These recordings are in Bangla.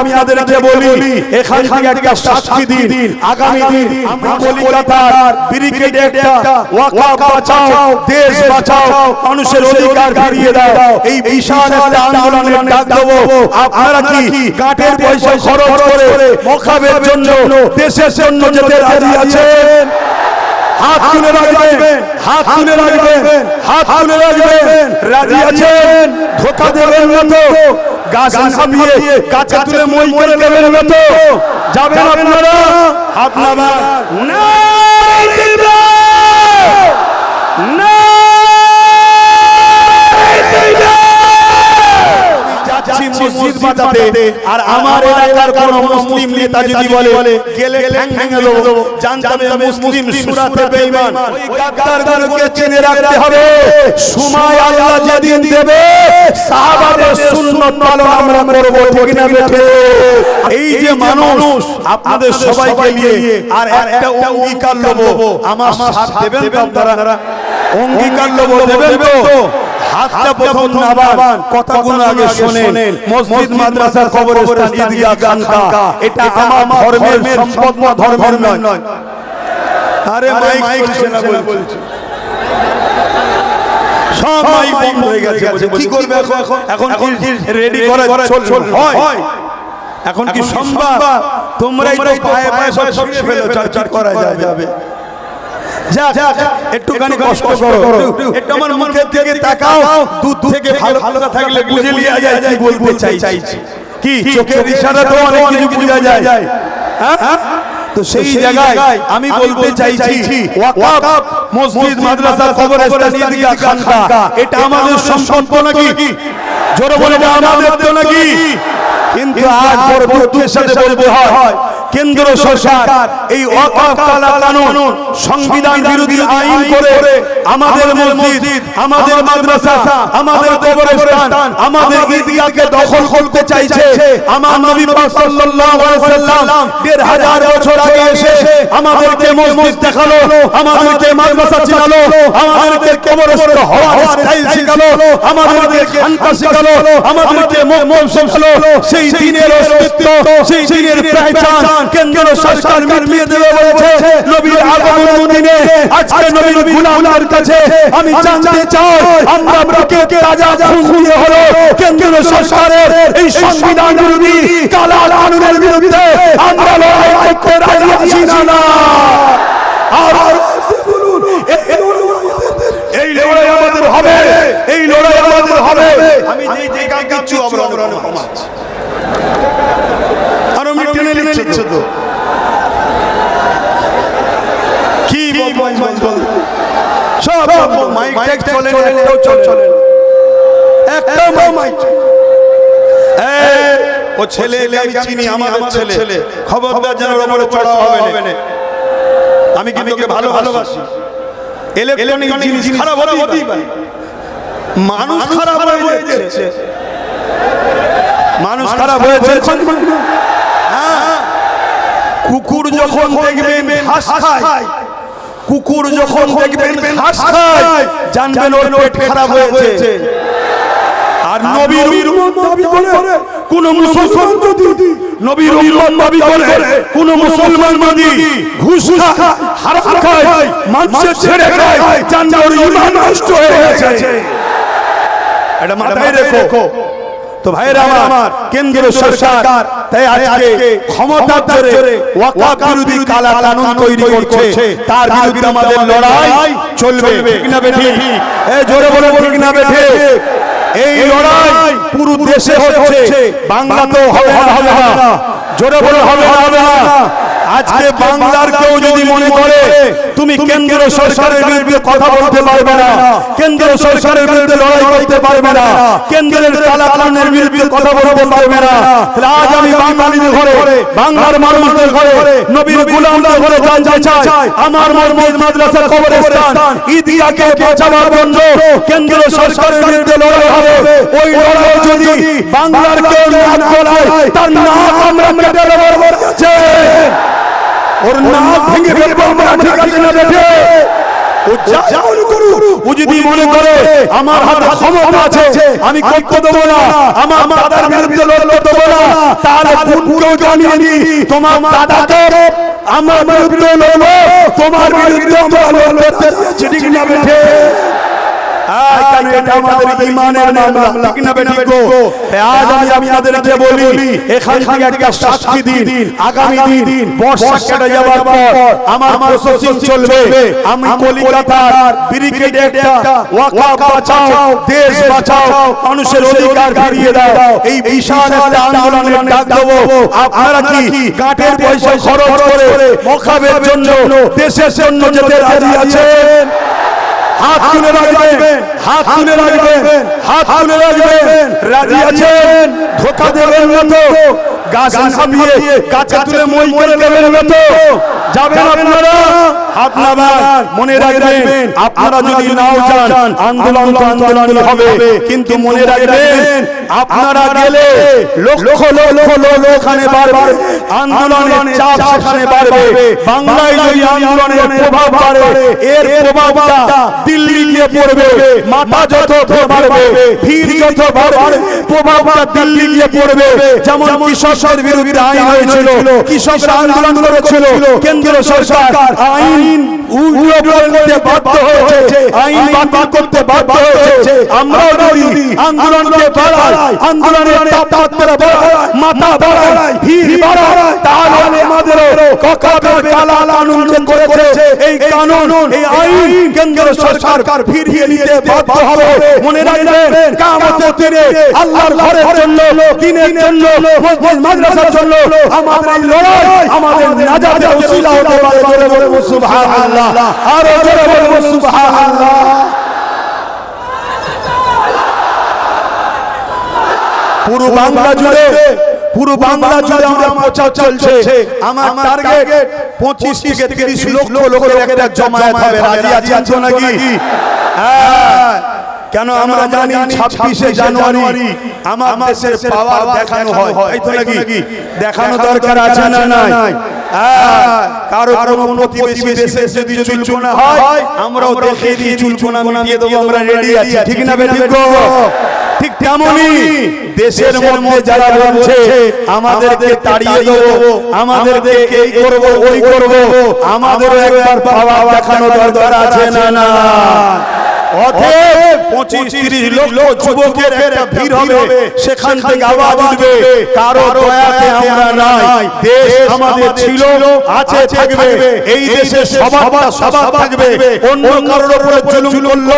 আপনাদেরকে বলি এখান থেকে একটা সাক্ষী দিন। আগামী দিন আমরা কলকাতার ব্রিগেডে একটা ওয়াকাফ বাঁচাও দেশ বাঁচাও মানুষের অধিকার ফিরিয়ে দাও। এই বিশাল একটা আন্দোলনের ডাক দেবো। আপনারা কি কাঠের পয়সা খরচ করে মখাবের জন্য দেশের জন্য যেতে রাজি আছেন হাত তুলে রাখবেন। হাত তুলে রাখবেন। হাত তুলে রাখবেন। রাজি আছেন? ধোকা দেবেন না তো? গাছ নামিয়ে কাছে তুলে মই করে দেবেন না তো যাবেন আপনারা? হাত মসজিদ বাঁচাতে আর আমার এলাকার কোন মুসলিম নেতা যদি বলে গেলে ঠ্যাং ভেঙে দেবো জানতাম মুসলিম সুরাতে বেঈমান। ওই গাদ্দারগুলোকে চিনে রাখতে হবে। সময় আল্লাহ যেদিন দেবে সাহাবাদের সুন্নাত পালন আমরা করব ঠিক না বেঠে এই যে মানুষ আপনাদের সবাইকে নিয়ে আর একটা অঙ্গীকার লব আমার সাথ দেবেন আপনারা? অঙ্গীকার লব দেবেন তো? হাতটা প্রথম নাবান কথাগুলো আগে শোনেন। মসজিদ মাদ্রাসা কবরস্থান ঈদগাহ খানকা এটা আমার ধর্মের সম্পদ না ধর্মের নয়। আরে মাইক চলছে না বলছে। সব মাইক বন্ধ হয়ে গেছে। কি করবে এখন? এখন? রেডি করে চল হয়। এখন কি সম্ভব? তোমরাই তো পায়ে পায়ে সব ছিঁড়ে ফেলো চর্চা করা যাবে। যাক একটুখানি কষ্ট করো। একটু আমার মুখের দিকে তাকাও। দুধ থেকে ভালো ভালো থাকলে বুঝে লিয়া যায় কি বলতে চাইছি। কি চোখের ইশারাতেও অনেক কিছু বোঝা যায়। হ্যাঁ? তো সেই জায়গায় আমি বলতে চাইছি ওয়াকাফ মসজিদ মাদ্রাসা কবরস্থান ঈদগাহ খানকা। এটা আমাদের সম্পদ নাকি? জোরে বলে আমাদের তো নাকি? কিন্তু আজ বড় দুঃখের সাথে বলতে হয় কেন্দ্র সরকার এই কানুন সংবিধান বিরোধী আইন করে আমাদের মসজিদ আমাদের মাদ্রাসা আমাদের কবরস্থান আমাদের ঈদগাহকে দখল করতে চাইছে। আমার নবী পাক সাল্লাল্লাহু আলাইহি সাল্লাম দেড় হাজার বছর আগে এসে আমাদেরকে মসজিদ দেখাল আমাদেরকে মাদ্রাসা চিনালো আমাদেরকে কবরস্থ হওয়ার স্টাইল শিখালো আমাদেরকে খানকা শিখালো আমাদেরকে মোম শিখালো সেই দিনের অস্তিত্ব সেই দিনের পহচান কেন্দ্র সরকার মিটিয়ে দেবে বলেছে নবীর আগমন দিনে আজকে নবীর কাছে আমি জানতে চাই আমরা বুকে তাজা খুন দিয়ে হলো কেন্দ্র সরকারের এই সংবিধান বিরোধী কালা বিরুদ্ধে আমরা লড়াই করতে রাজি আছি না। না। আর বলুন এই লড়াই আমাদের হবে। এই লড়াই আমাদের হবে। আমি যেই যে গান গাচ্ছি অবরণ কমাচ্ছি আরও আমি টেনে নিচ্ছে তো। কি বল বল সব মাইক টেক চলে না চলে একটা মাইক ও ছেলে এলে আমি চিনি আমাদের ছেলে। খবরদার যেন ওর উপরে চড়া হবে না আমি কিন্তু ওকে ভালো ভালোবাসি। ইলেকট্রনিক জিনিস খারাপ হতেই পারে। মানুষ খারাপ হয়ে যাচ্ছে। মানুষ খারাপ হয়েছে হ্যাঁ কুকুর যখন দেখবেন ঘাস খায়। কুকুর যখন দেখবেন ঘাস খায়। জানবেন ওর পেট খারাপ হয়েছে। আর নবীর উম্মত দাবি করে কোন মুসলমান যদি নবীর উম্মত দাবি করে কোন মুসলমান যদি ঘুষ খায় হারাম খায় মানুষের ছেড়ে খায় জানবে ওর ঈমান নষ্ট হয়ে গেছে। এটা মাথায় রেখো। তো ভাইরা আমার কেন্দ্র সরকার তাই আজকে ক্ষমতার জোরে ওয়াকাফ বিরোধী কালা কানুন তৈরি করছে। তার বিরুদ্ধে আমাদের লড়াই চলবে। ঠিক না বেঠি এই জোরে বলে ঠিক না বেঠি এই লড়াই পুরো দেশে হচ্ছে। বাংলাতেও হবে না হবে না জোরে বলে হবে না। হবে না। আজকে বাংলার কেউ যদি মনে করে তুমি কেন্দ্র সরকারের বিরুদ্ধে কথা বলতে পারবে না কেন্দ্র সরকারের বিরুদ্ধে লড়াই করতে পারবে না কেন্দ্রের কালাকানুনের বিরুদ্ধে কথা বলতে পারবে না আজ আমি বাঙালিদের ঘরে বাংলার মানুষদের ঘরে নবীর গোলামদের ঘরে জানতে চাই আমার মসজিদ মাদ্রাসা কবরস্থান ঈদগাহকে বাঁচাবার জন্য কেন্দ্র সরকারের বিরুদ্ধে লড়াই হবে ওই লড়াই যদি বাংলার কেউ নাক গলায় তার নাক আমরা কেটে দেবো ওর নাক ভেঙে ফেলব আমরা ঠিক আছে না বেঠে। ও যা করুক ও যদি মনে করে আমার হাতে ক্ষমতা আছে আমি করতে দেবো না আমার দাদার বিরুদ্ধে লড়তে দেবো না তাহলে বোনকেও জানিয়ে নি তোমার দাদাকে আমার বিরুদ্ধে লড়বো তোমার বিরুদ্ধে আমরা লড়তে ঠিক না বেঠে? আয় কেন এটা আমাদের ঈমানের মামলা। ঠিক না বেঠিক গো। আজ আমি আপনাদেরকে বলি এখান থেকে একটা সাক্ষী দিন। আগামী দিন বর্ষা কেটে যাওয়ার পর আমার প্রসেসিং চলবে। আমি কলিকাতার ব্রিগেডে একটা ওয়াকাফ বাঁচাও দেশ বাঁচাও মানুষের অধিকার ফিরিয়ে দাও। এই বিশাল একটা আন্দোলনের ডাক দেবো। আপনারা কি কাঠের পয়সা খরচ করে মখাবের জন্য দেশের জন্য যেতে রাজি আছেন? হাত তুলে রাখবেন হাত তুলে রাখবেন হাত তুলে রাখবেন রাজি আছেন ধোকা দেবেন না তো গাছ নামিয়ে কাছে তুলে মই করে দেবেন না তো যাবেন আপনারা? হাত নামান মনে রাখবেন আপনারা যদি নাও চান আন্দোলন তো আন্দোলনই হবে কিন্তু মনে রাখবেন আপনারা গেলে লক্ষ লক্ষ লোক ওখানে বাড়বে আন্দোলনের চাপ সেখানে বাড়বে বাংলায় যদি আন্দোলনের প্রভাব বাড়ে এর প্রভাবটা দিল্লি গিয়ে পড়বে। মাথা যত বাড়বে ভিড় যত বাড়বে প্রভাবটা দিল্লি গিয়ে পড়বে। যেমন কৃষকের বিরুদ্ধে আইন হয়েছিল কৃষকরা আন্দোলন করেছিল কেন্দ্র সরকার আইন উড়িয়ে করতে বাধ্য হয়েছে আইন বাতিল করতে বাধ্য হয়েছে। আমরাও যদি আন্দোলনকে বাড়াই আন্দোলনের তাপমাত্রা বাড়াই মাথা বাড়াই ভিড় বাড়াই তাহলে আমাদেরও ককাবের কালা কানুন যে করেছে। এই কানুন এই আইন কেন্দ্র সরকার ফিরিয়ে নিতে বাধ্য হবে। মনে রাখবেন দিনে আল্লাহর ঘরের জন্য দিনের জন্য মসজিদ মাদ্রাসার জন্য আমাদের এই লড়াই আমাদের নাজাতের ওসিলা হতে পারে জোরে বলব সুবহানাল্লাহ। আর জোরে বলব সুবহানাল্লাহ। পুরো বাংলা জুড়ে পুরো বাংলা জুড়ে আমার প্রচার চলছে। আমার টার্গেট পঁচিশ থেকে তিরিশ লক্ষ লোকের একটা জমায়েত হবে। রাজি আছেন নাকি? হ্যাঁ। কেন আমরা জানি ছাব্বিশে জানুয়ারি আমার দেশের পাওয়ার দেখানো হয়। তাই তো নাকি? দেখানো দরকার আছে না নাই? হ্যাঁ, কারও কোনো প্রতিবেশী দেশে যদি চুলকোনা হয় আমরাও দেখিয়ে দিই চুলকোনা মিটিয়ে দেবো আমরা রেডি আছি ঠিক না বে ঠিক? ঠিক তেমনি দেশের মধ্যে যারা বলছে আমাদেরকে তাড়িয়ে দেবো আমাদেরকে এই করব ওই করব আমাদেরও একবার পাওয়া দেখানো দরকার আছে না না অতএব পঁচিশ তিরিশ লক্ষ যুবকের একটা ভিড় হবে সেখান থেকে আওয়াজ উঠবে কারও দয়াতে আমরা নাই দেশ আমাদের ছিল আছে থাকবে এই দেশে সবার সবার থাকবে অন্য কারোর উপরে জুলুম করল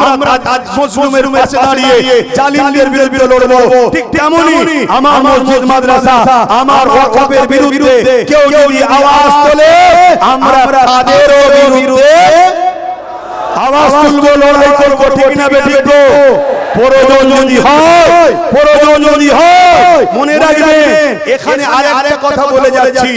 আমরা তাজ মজলুমের পাশে দাঁড়িয়ে জালিমদের বিরুদ্ধে লড়বো। ঠিক তেমনি আমার মসজিদ মাদ্রাসা আমার ওয়াকফের বিরুদ্ধে কেউ যদি আওয়াজ তোলে আমরা তাদেরও বিরুদ্ধে আওয়াজ তুলবো লড়াই করব ঠিক না বেঠিক গো প্রয়োজন যদি হয় প্রয়োজন যদি হয় মনে রাখবেন এখানে আরেকটা কথা বলে যাচ্ছি।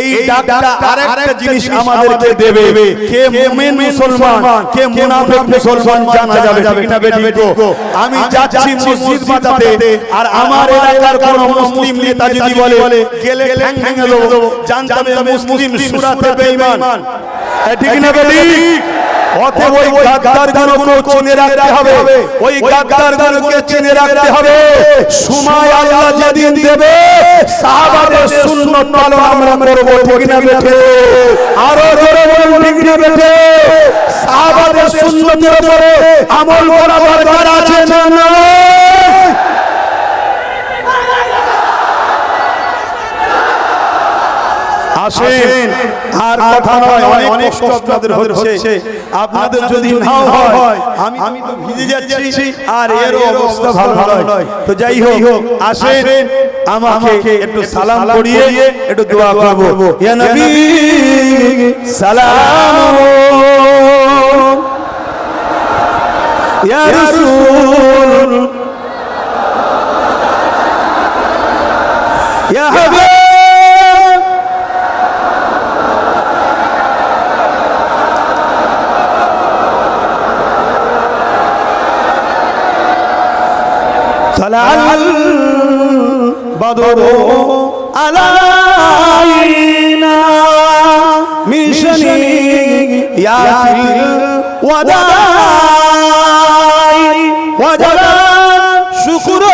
এই ডাকটা আরেকটা জিনিস আমাদেরকে দেবে। কে মুমিন মুসলমান কে মুনাফিক মুসলমান জানা যাবে ঠিক না বেঠিক গো আমি যাচ্ছি মসজিদ বাঁচাতে আর আমার এলাকার কোন মুসলিম নেতা যদি বলে গেলে ঠ্যাং ভেঙে দেবো জানতাম মুসলিম সুরাতে বেঈমান। ঠিক না বেঠিক? অতএব ওই গাদ্দার গুলোকে চিনে রাখতে হবে। ওই গাদ্দার গুলোকে চিনে রাখতে হবে। সময় আল্লাহ যেদিন দেবে সাহাবাদের সুন্নত পালন আমরা করব ঠিক না বেঠে। আরও জোরে বলুন ঠিক না বেঠে। সাহাবাদের সুন্নতের উপরে আমল করা দরকার আছে না না? আসেন। আর কথা নয় অনেক কষ্ট আপনাদের হচ্ছে। আপনাদের যদি নাও হয় আমি আমি তো ভিজে যাচ্ছি। আর এর অবস্থা ভালো নয়। তো যাই হোক আসেন আমাকে একটু সালাম করিয়ে একটু দোয়া করব। ইয়া নবী সালাম। ইয়া রাসূল ইয়া হাবিব হালাল বদর আলাইনা মিশনি ইয়াতিল ওয়াদাই ওয়াজালা শুকুর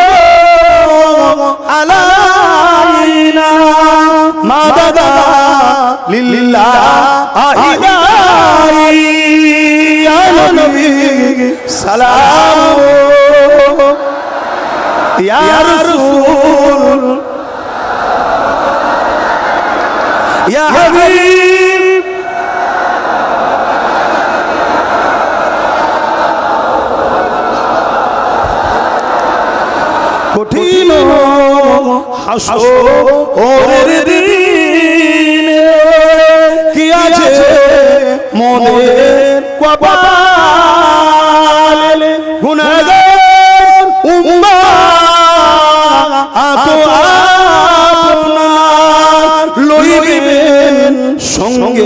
আলাইনা মাদাদা লিল্লাহ আহিদাই ইয়া নবী সালাম ইয়া রাসূল। ইয়া হাবিব। কঠিন হাসরের দিনে কি আছে মোদের কপাল? সঙ্গে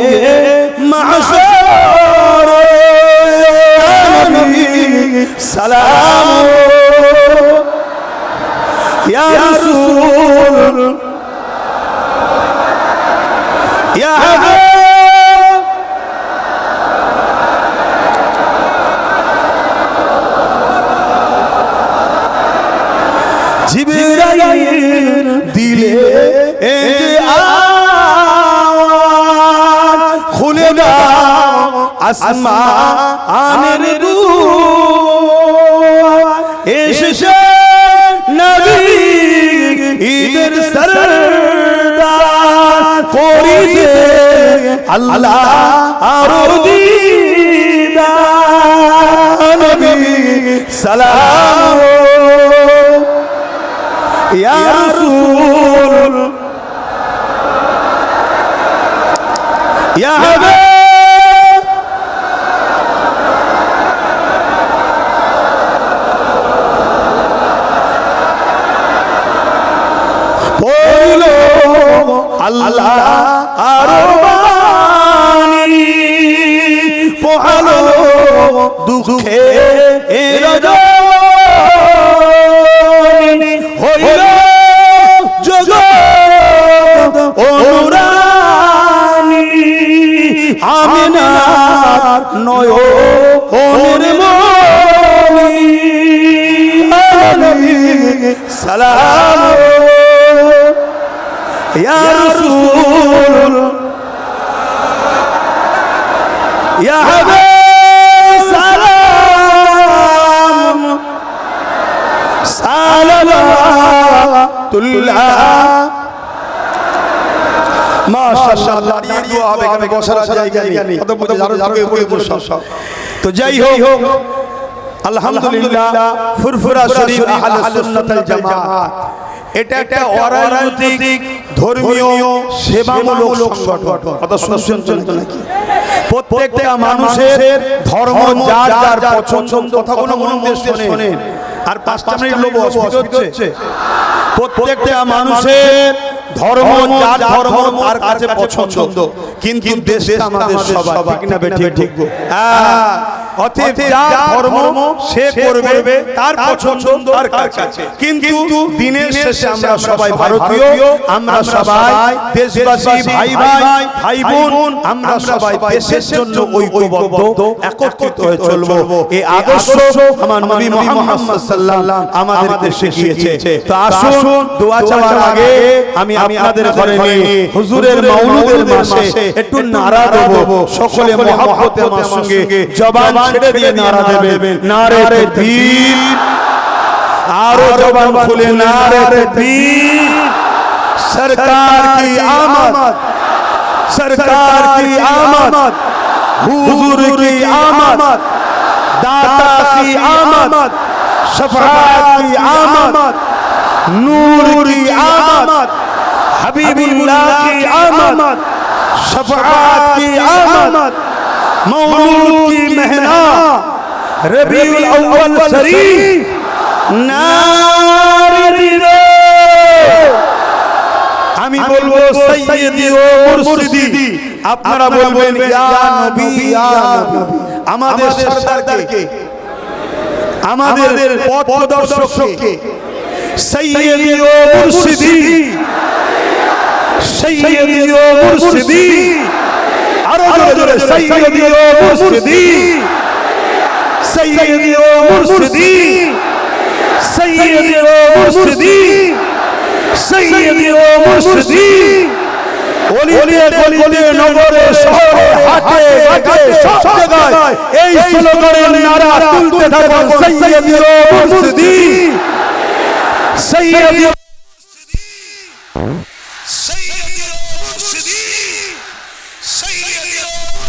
দাও আসমানের এসেছে নবী ঈদের সরদার। করিতে আল্লাহ আরও দিদার। নবী সালাম। ইয়া রাসূল। নয় সালাম। ইয়া রাসূল। ইয়া হাবিব। সালাম। সালাম তুল্লাহ মাশাআল্লাহ দাঁড়িয়ে দোয়া হবে এখানে বসার জায়গা নেই। কত বুঝে আরও ঝাঁকে উপরে বসো তো যাই হোক আলহামদুলিল্লাহ ফুরফুরা শরীফ আহলে সুন্নাতুল জামাত। এটা একটা অরাজনৈতিক ধর্মীয় সেবামূলক সংগঠন। কথা শুনছেন তো নাকি? প্রত্যেকটা মানুষের ধর্ম যার যার পছন্দ কথাগুলো মন দিয়ে শোনেন। আর পাঁচটা মিনিট লোক অসুবিধা হচ্ছে। প্রত্যেকটা মানুষের ধর্ম যার ধর্ম তার কাছে পছন্দ। কিন্তু দেশ আমাদের সবার ঠিক না ঠিক হ্যাঁ। অতএব যার ধর্ম সে করবে তার পছন্দ তার কাছে। কিন্তু দিনের শেষে আমরা সবাই ভারতীয় আমরা সবাই দেশবাসী ভাই ভাই ভাই বোন আমরা সবাই দেশের জন্য ঐক্যবদ্ধ একত্রিত হয়ে চলবো। এই আদর্শ আমার নবী মুহাম্মদ সাল্লাল্লাহু আমাদেরকে শিখিয়েছে। তো আসুন দোয়া চাওয়ার আগে আমি আপনাদের ঘরে নিয়ে হুজুরের মাউলুদের মাসে একটু নারা দেব। সকলে মহব্বতের সঙ্গে জবান ছেড়ে দিয়ে নারা দেবেন। নারে দিল আরও জবান খুলে নারে দিল সরকার কি আমদ? সরকার কি আমদ? হুজুর কি আমদ? দাতা কি আমদ? শফাআত কি আমদ? নূর কি আমদ? হাবিবুল্লাহ কি আমদ? শফাআত কি আমদ? मौलूद की महना रबीउल अव्वल शरीफ नारे दिलो আমি বলবো সৈয়দি ও মুর্শিদি আপনারা বলবেন ইয়া নবী ইয়া নবী আমাদের সরদারকে আমাদের পথ প্রদর্শককে সৈয়দি ও মুর্শিদি সৈয়দি ও মুর্শিদি আরও জোরে জোরে সৈয়দি ও মুর্শিদি। সৈয়দি ও মুর্শিদি। সৈয়দি ও মুর্শিদি। সৈয়দি ও মুর্শিদি। অলিতে গলিতে নগরে শহরে হাটে ঘাটে সব জায়গায় এই স্লোগানের নারা তুলতে থাকুন সৈয়দি ও মুর্শিদি। সৈয়দি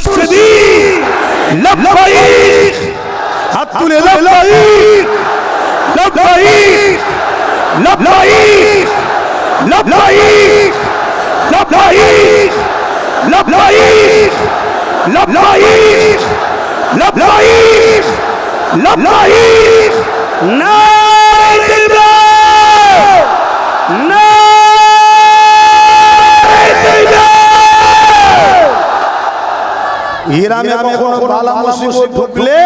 মুর্শিদি লব্বাইক হাত তুলে লব্বাইক লব্বাইক লব্বাইক লব্বাইক লব্বাইক লব্বাইক লব্বাইক লব্বাইক লব্বাইক নারে দিলদার নারে দিলদার ইরামে কখনো বালা মুসিবত ঢুকলে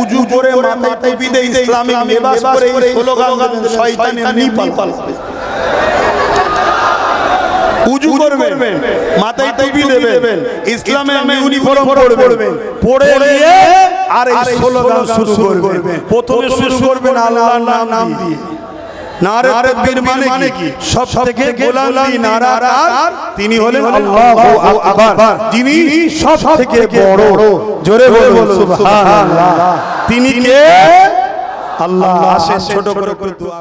উজু করে মাথায় টুপি দিয়ে ইসলামিক লিবাস পরে এই স্লোগান দেবেন শয়তান এমনি পালাবে উজু করবেন মাথায় টুপি দেবেন ইসলামের ইউনিফর্ম পরবেন পরে নিয়ে আর এই স্লোগান শুরু করবেন। প্রথমে শুরু করবেন আল্লাহর নাম দিয়ে। নারে তাকবীর মানে কি? সব থেকে গোলামি নারা আর তিনি হলেন আল্লাহু আকবার। যিনি সব থেকে বড়। জোরে বলুন সুবহানাল্লাহ। তিনি কে? আল্লাহ। আসেন ছোট করে দোয়া